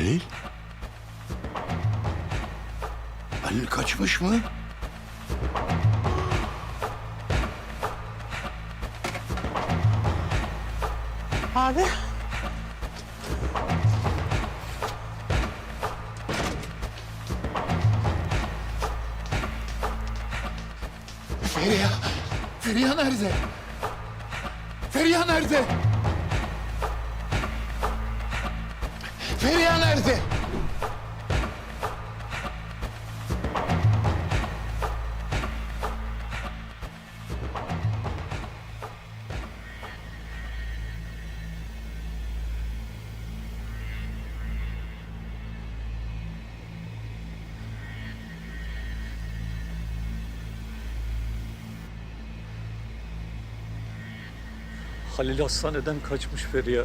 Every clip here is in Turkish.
Halil? Halil kaçmış mı? Abi. Feriha. Feriha nerede? Feriha nerede? Feriha nerede? Halil hastaneden kaçmış Feriha.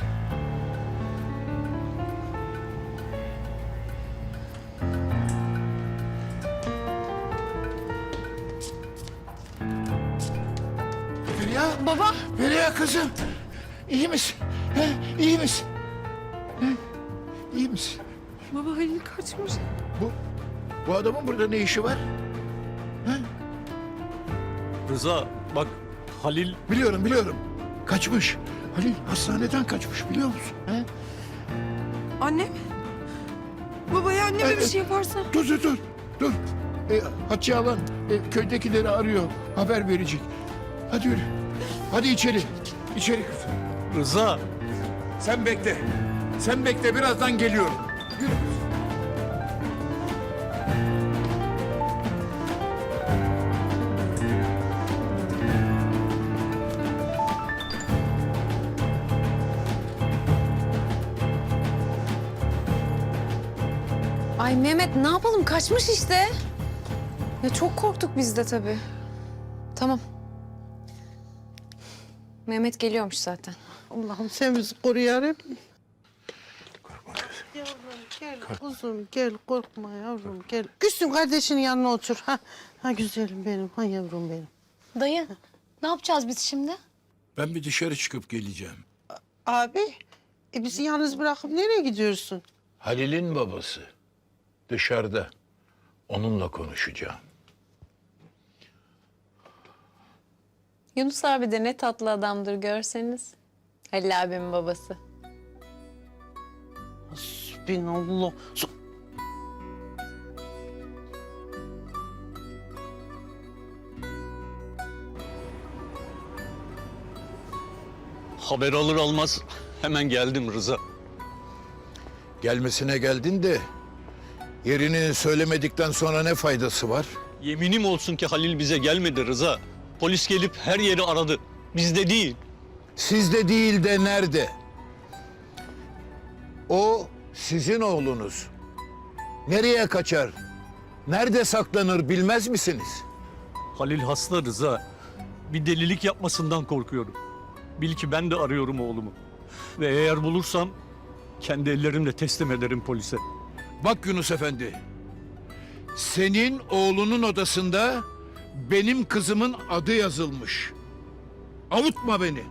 Feriha. Baba. Feriha kızım. İyi misin? He, iyi misin? He, iyi misin? Baba Halil kaçmış. Bu, bu adamın burada ne işi var? Rıza bak Halil Biliyorum, biliyorum. Kaçmış. Halil hastaneden kaçmış biliyor musun? He? Annem. Baba ya anneme bir Evet. şey yaparsa. Dur, dur, dur. Dur. E, Hatice Alan e, köydekileri arıyor. Haber verecek. Hadi yürü. Hadi içeri. İçeri kızım. Rıza Sen bekle. Sen bekle. Birazdan geliyorum. Yürü. Ay Mehmet ne yapalım kaçmış işte. Ya çok korktuk biz de tabii. Tamam. Mehmet geliyormuş zaten. Allah'ım sen bizi koru yarabbim. Yavrum gel kuzum gel korkma yavrum gel. Gülsüm kardeşinin yanına otur. Ha, ha güzelim benim ha yavrum benim. Dayı ne yapacağız biz şimdi? Ben bir dışarı çıkıp geleceğim. Abi e bizi yalnız bırakıp nereye gidiyorsun? Halil'in babası. Dışarıda. Onunla konuşacağım. Yunus abi de ne tatlı adamdır görseniz. Halil abimin babası. Hasbinallah. Su- haber alır almaz hemen geldim Rıza. Gelmesine geldin de yerini söylemedikten sonra ne faydası var? Yeminim olsun ki Halil bize gelmedi Rıza. Polis gelip her yeri aradı. Bizde değil. Sizde değil de nerede? O sizin oğlunuz. Nereye kaçar? Nerede saklanır bilmez misiniz? Halil hasta Rıza. Bir delilik yapmasından korkuyorum. Bil ki ben de arıyorum oğlumu. Ve eğer bulursam kendi ellerimle teslim ederim polise. Bak Yunus Efendi. Senin oğlunun odasında benim kızımın adı yazılmış. Avutma beni.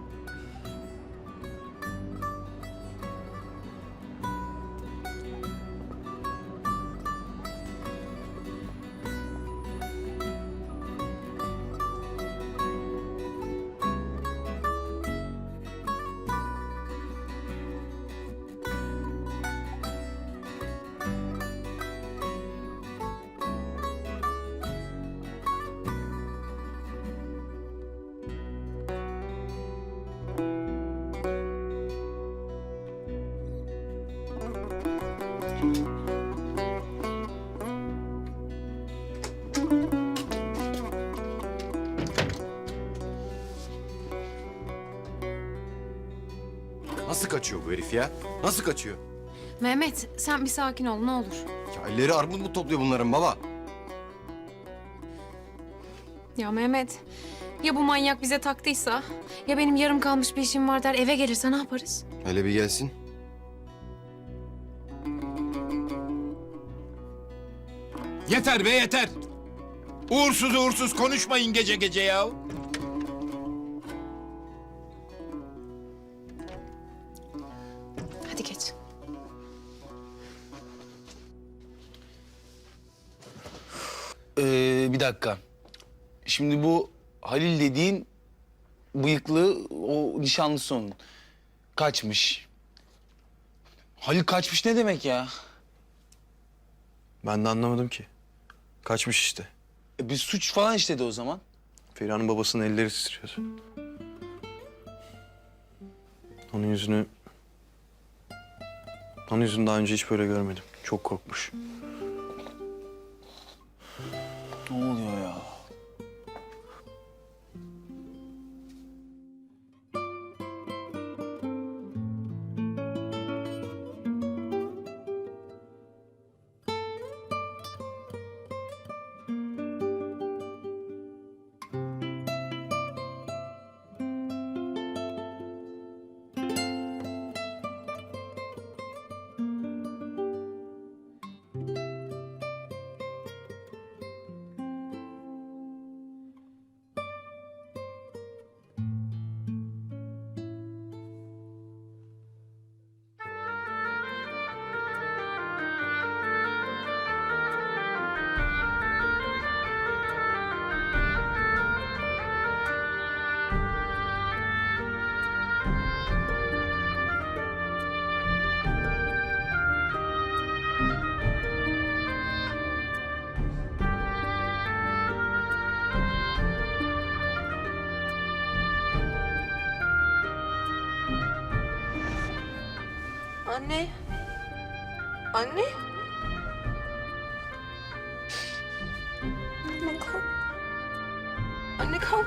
Nasıl kaçıyor bu herif ya? Nasıl kaçıyor? Mehmet sen bir sakin ol ne olur. Ya elleri armut mu topluyor bunların baba? Ya Mehmet ya bu manyak bize taktıysa ya benim yarım kalmış bir işim var der eve gelirse ne yaparız? Hele bir gelsin. Yeter be yeter. Uğursuz uğursuz konuşmayın gece gece ya. Hadi geç. Ee, bir dakika. Şimdi bu Halil dediğin bıyıklı o nişanlısı onun. Kaçmış. Halil kaçmış ne demek ya? Ben de anlamadım ki. Kaçmış işte. E, bir suç falan işledi o zaman. Feriha'nın babasının elleri titriyordu. Onun yüzünü... Onun yüzünü daha önce hiç böyle görmedim. Çok korkmuş. Ne oluyor ya? Anne. Anne. Anne kalk. Anne kalk.